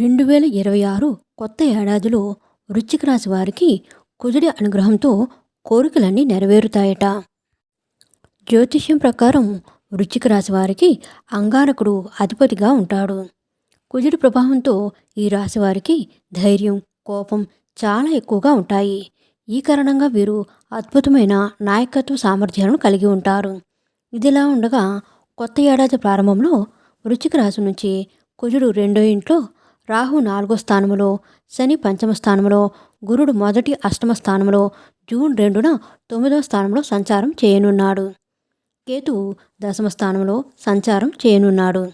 రెండు వేల ఇరవై ఆరు కొత్త ఏడాదిలో వృశ్చిక రాశి వారికి కుజుడి అనుగ్రహంతో కోరికలన్నీ నెరవేరుతాయట. జ్యోతిష్యం ప్రకారం వృశ్చిక రాశి వారికి అంగారకుడు అధిపతిగా ఉంటాడు. కుజుడి ప్రభావంతో ఈ రాశి వారికి ధైర్యం కోపం చాలా ఎక్కువగా ఉంటాయి. ఈ కారణంగా వీరు అద్భుతమైన నాయకత్వ సామర్థ్యాలను కలిగి ఉంటారు. ఇదిలా ఉండగా కొత్త ఏడాది ప్రారంభంలో వృశ్చిక రాశి నుంచి కుజుడు రెండో ఇంట్లో రాహు నాలుగో స్థానంలో శని పంచమ స్థానంలో గురుడు మొదటి అష్టమ స్థానంలో జూన్ రెండున తొమ్మిదవ స్థానంలో సంచారం చేయనున్నాడు. కేతువు దశమ స్థానంలో సంచారం చేయనున్నాడు.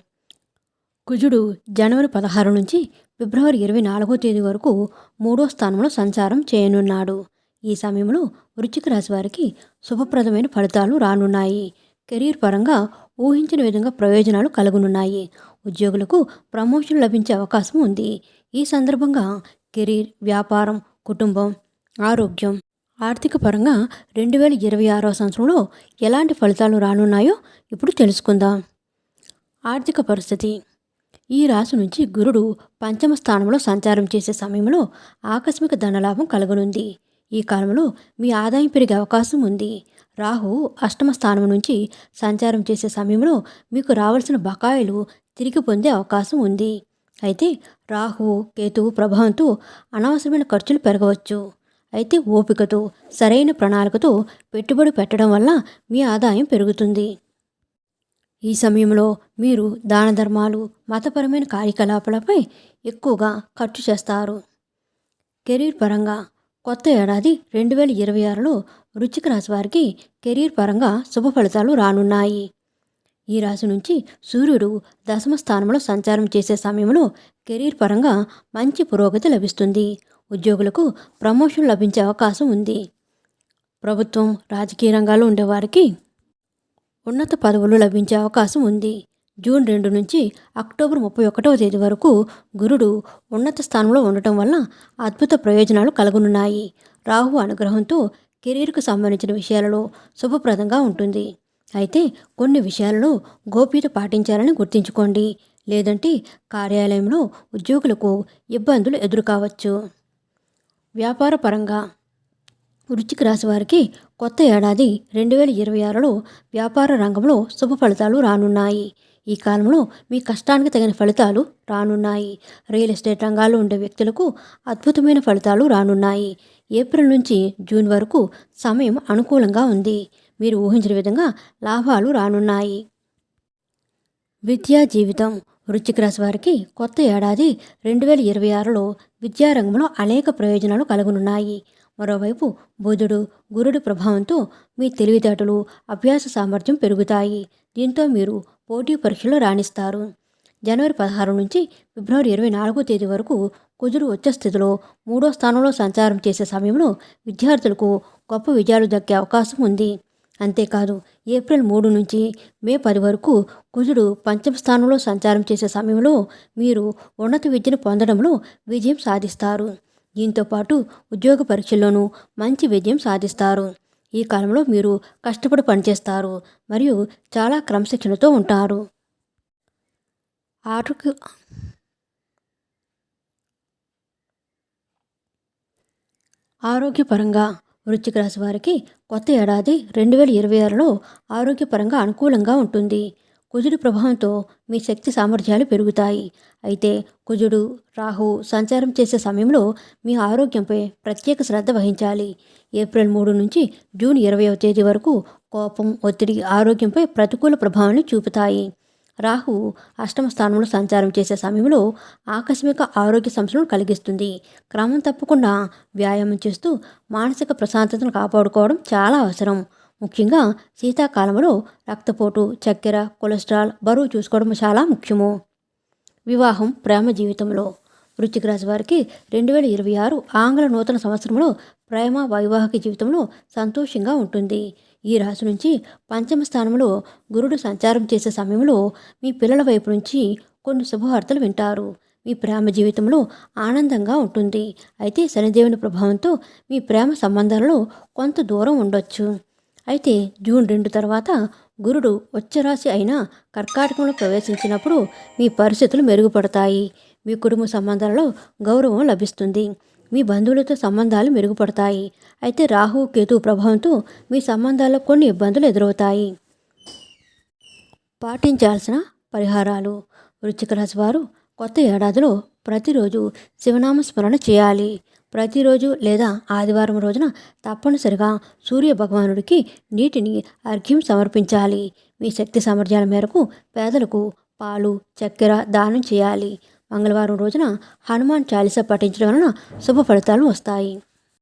కుజుడు జనవరి పదహారు నుంచి ఫిబ్రవరి ఇరవై నాలుగో తేదీ వరకు మూడో స్థానంలో సంచారం చేయనున్నాడు. ఈ సమయంలో వృశ్చిక రాశి వారికి శుభప్రదమైన ఫలితాలు రానున్నాయి. కెరీర్ పరంగా ఊహించిన విధంగా ప్రయోజనాలు కలుగునున్నాయి. ఉద్యోగులకు ప్రమోషన్ లభించే అవకాశం ఉంది. ఈ సందర్భంగా కెరీర్ వ్యాపారం కుటుంబం ఆరోగ్యం ఆర్థిక పరంగా రెండు వేల ఇరవై ఆరో సంవత్సరంలో ఎలాంటి ఫలితాలు రానున్నాయో ఇప్పుడు తెలుసుకుందాం. ఆర్థిక పరిస్థితి. ఈ రాశి నుంచి గురుడు పంచమ స్థానంలో సంచారం చేసే సమయంలో ఆకస్మిక ధనలాభం కలగనుంది. ఈ కాలంలో మీ ఆదాయం పెరిగే అవకాశం ఉంది. రాహు అష్టమ స్థానం నుంచి సంచారం చేసే సమయంలో మీకు రావాల్సిన బకాయిలు తిరిగి పొందే అవకాశం ఉంది. అయితే రాహు కేతువు ప్రభావంతో అనవసరమైన ఖర్చులు పెరగవచ్చు. అయితే ఓపికతో సరైన ప్రణాళికతో పెట్టుబడి పెట్టడం వల్ల మీ ఆదాయం పెరుగుతుంది. ఈ సమయంలో మీరు దాన ధర్మాలు మతపరమైన కార్యకలాపాలపై ఎక్కువగా ఖర్చు చేస్తారు. కెరీర్ పరంగా కొత్త ఏడాది రెండు వేల ఇరవై ఆరులో వృచ్చిక రాశి వారికి కెరీర్ పరంగా శుభ ఫలితాలు రానున్నాయి. ఈ రాశి నుంచి సూర్యుడు దశమ స్థానంలో సంచారం చేసే సమయంలో కెరీర్ పరంగా మంచి పురోగతి లభిస్తుంది. ఉద్యోగులకు ప్రమోషన్ లభించే అవకాశం ఉంది. ప్రభుత్వం రాజకీయ రంగాల్లో ఉండేవారికి ఉన్నత పదవులు లభించే అవకాశం ఉంది. జూన్ రెండు నుంచి అక్టోబర్ ముప్పై ఒకటవ తేదీ వరకు గురుడు ఉన్నత స్థానంలో ఉండటం వల్ల అద్భుత ప్రయోజనాలు కలుగునున్నాయి. రాహు అనుగ్రహంతో కెరీర్కు సంబంధించిన విషయాలలో శుభప్రదంగా ఉంటుంది. అయితే కొన్ని విషయాలలో గోప్యత పాటించాలని గుర్తుంచుకోండి. లేదంటే కార్యాలయంలో ఉద్యోగులకు ఇబ్బందులు ఎదురుకావచ్చు. వ్యాపార పరంగా వృశ్చిక రాశి వారికి కొత్త ఏడాది రెండు వేల ఇరవై ఆరులో వ్యాపార రంగంలో శుభ ఫలితాలు రానున్నాయి. ఈ కాలంలో మీ కష్టానికి తగిన ఫలితాలు రానున్నాయి. రియల్ ఎస్టేట్ రంగాల్లో ఉండే వ్యక్తులకు అద్భుతమైన ఫలితాలు రానున్నాయి. ఏప్రిల్ నుంచి జూన్ వరకు సమయం అనుకూలంగా ఉంది. మీరు ఊహించిన విధంగా లాభాలు రానున్నాయి. విద్యా జీవితం. వృశ్చిక రాశి వారికి కొత్త ఏడాది రెండు వేల ఇరవై ఆరులో విద్యారంగంలో అనేక ప్రయోజనాలు కలుగునున్నాయి. మరోవైపు బుధుడు గురుడి ప్రభావంతో మీ తెలివితేటలు అభ్యాస సామర్థ్యం పెరుగుతాయి. దీంతో మీరు పోటీ పరీక్షలో రాణిస్తారు. జనవరి పదహారు నుంచి ఫిబ్రవరి ఇరవై నాలుగో తేదీ వరకు కుజుడు వచ్చే స్థితిలో మూడో స్థానంలో సంచారం చేసే సమయంలో విద్యార్థులకు గొప్ప విజయాలు దక్కే అవకాశం ఉంది. అంతేకాదు ఏప్రిల్ మూడు నుంచి మే పది వరకు కుజుడు పంచమ స్థానంలో సంచారం చేసే సమయంలో మీరు ఉన్నత విద్యను పొందడంలో విజయం సాధిస్తారు. దీంతో పాటు ఉద్యోగ పరీక్షల్లోనూ మంచి విజయం సాధిస్తారు. ఈ కాలంలో మీరు కష్టపడి పనిచేస్తారు మరియు చాలా క్రమశిక్షణతో ఉంటారు. ఆరోగ్య ఆరోగ్యపరంగా వృశ్చిక రాశి వారికి కొత్త ఏడాది రెండు వేల ఇరవై ఆరులో ఆరోగ్యపరంగా అనుకూలంగా ఉంటుంది. కుజుడు ప్రభావంతో మీ శక్తి సామర్థ్యాలు పెరుగుతాయి. అయితే కుజుడు రాహు సంచారం చేసే సమయంలో మీ ఆరోగ్యంపై ప్రత్యేక శ్రద్ధ వహించాలి. ఏప్రిల్ మూడు నుంచి జూన్ ఇరవైవ తేదీ వరకు కోపం ఒత్తిడి ఆరోగ్యంపై ప్రతికూల ప్రభావాన్ని చూపుతాయి. రాహు అష్టమ స్థానంలో సంచారం చేసే సమయంలో ఆకస్మిక ఆరోగ్య సమస్యలను కలిగిస్తుంది. క్రమం తప్పకుండా వ్యాయామం చేస్తూ మానసిక ప్రశాంతతను కాపాడుకోవడం చాలా అవసరం. ముఖ్యంగా శీతాకాలంలో రక్తపోటు చక్కెర కొలెస్ట్రాల్ బరువు చూసుకోవడం చాలా ముఖ్యము. వివాహం ప్రేమ జీవితంలో. వృశ్చిక రాశి వారికి రెండు వేల ఇరవై ఆరు ఆంగ్ల నూతన సంవత్సరంలో ప్రేమ వైవాహిక జీవితంలో సంతోషంగా ఉంటుంది. ఈ రాశి నుంచి పంచమ స్థానంలో గురుడు సంచారం చేసే సమయంలో మీ పిల్లల వైపు నుంచి కొన్ని శుభవార్తలు వింటారు. మీ ప్రేమ జీవితంలో ఆనందంగా ఉంటుంది. అయితే శనిదేవుని ప్రభావంతో మీ ప్రేమ సంబంధాలలో కొంత దూరం ఉండొచ్చు. అయితే జూన్ రెండు తర్వాత గురుడు ఉచ్చరాశి అయిన కర్కాటకంలో ప్రవేశించినప్పుడు మీ పరిస్థితులు మెరుగుపడతాయి. మీ కుటుంబ సంబంధాలలో గౌరవం లభిస్తుంది. మీ బంధువులతో సంబంధాలు మెరుగుపడతాయి. అయితే రాహు కేతు ప్రభావంతో మీ సంబంధాల్లో కొన్ని ఇబ్బందులు ఎదురవుతాయి. పాటించాల్సిన పరిహారాలు. వృచ్చిక రాశి వారు కొత్త ఏడాదిలో ప్రతిరోజు శివనామ స్మరణ చేయాలి. ప్రతిరోజు లేదా ఆదివారం రోజున తప్పనిసరిగా సూర్య భగవానుడికి నీటిని అర్ఘ్యం సమర్పించాలి. మీ శక్తి సామర్థ్యాల మేరకు పేదలకు పాలు చక్కెర దానం చేయాలి. మంగళవారం రోజున హనుమాన్ చాలీసా పఠించడం వలన శుభ ఫలితాలు వస్తాయి.